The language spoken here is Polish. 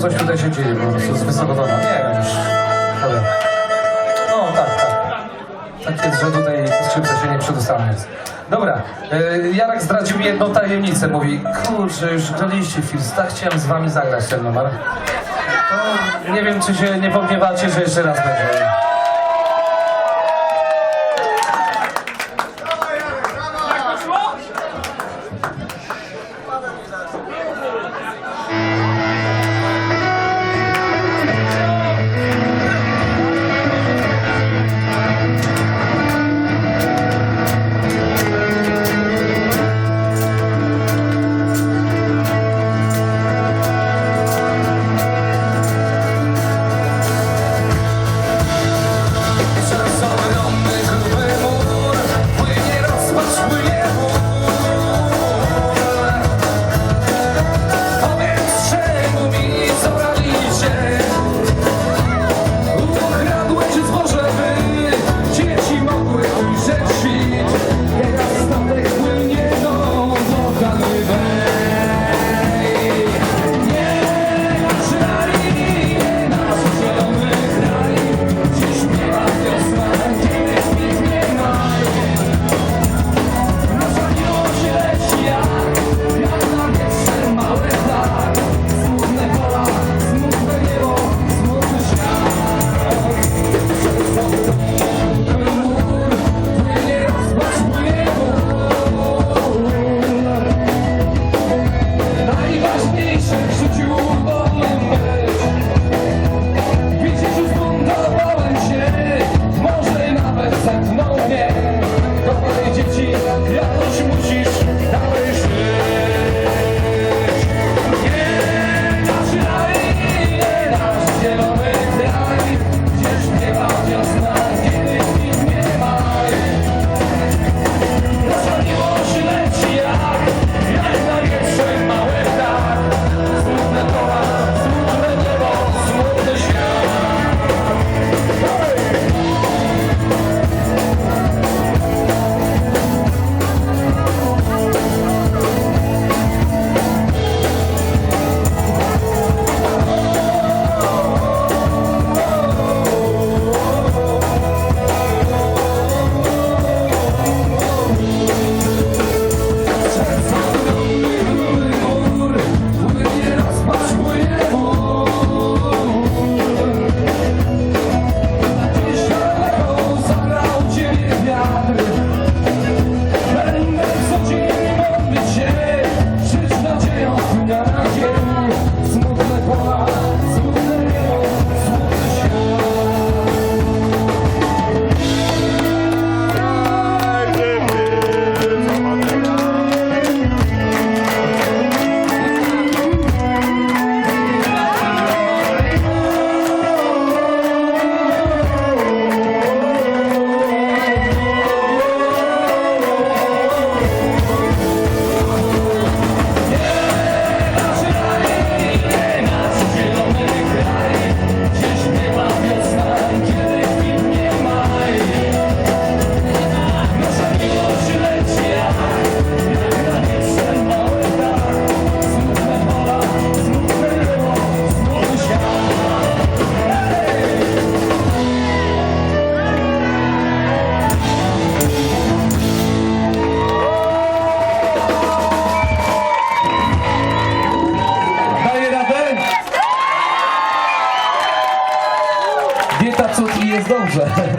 coś tutaj się dzieje, po prostu z wysabotowa. Nie wiem już. Ale... No tak, tak. Tak jest, że tutaj skrzypce się nie przedostanie. Dobra, y, Jarek zdradził mi jedną tajemnicę. Mówi, kurczę, już graliście Fils, tak chciałem z wami zagrać ten numer. To nie wiem, czy się nie pogniewacie, że jeszcze raz będzie. over.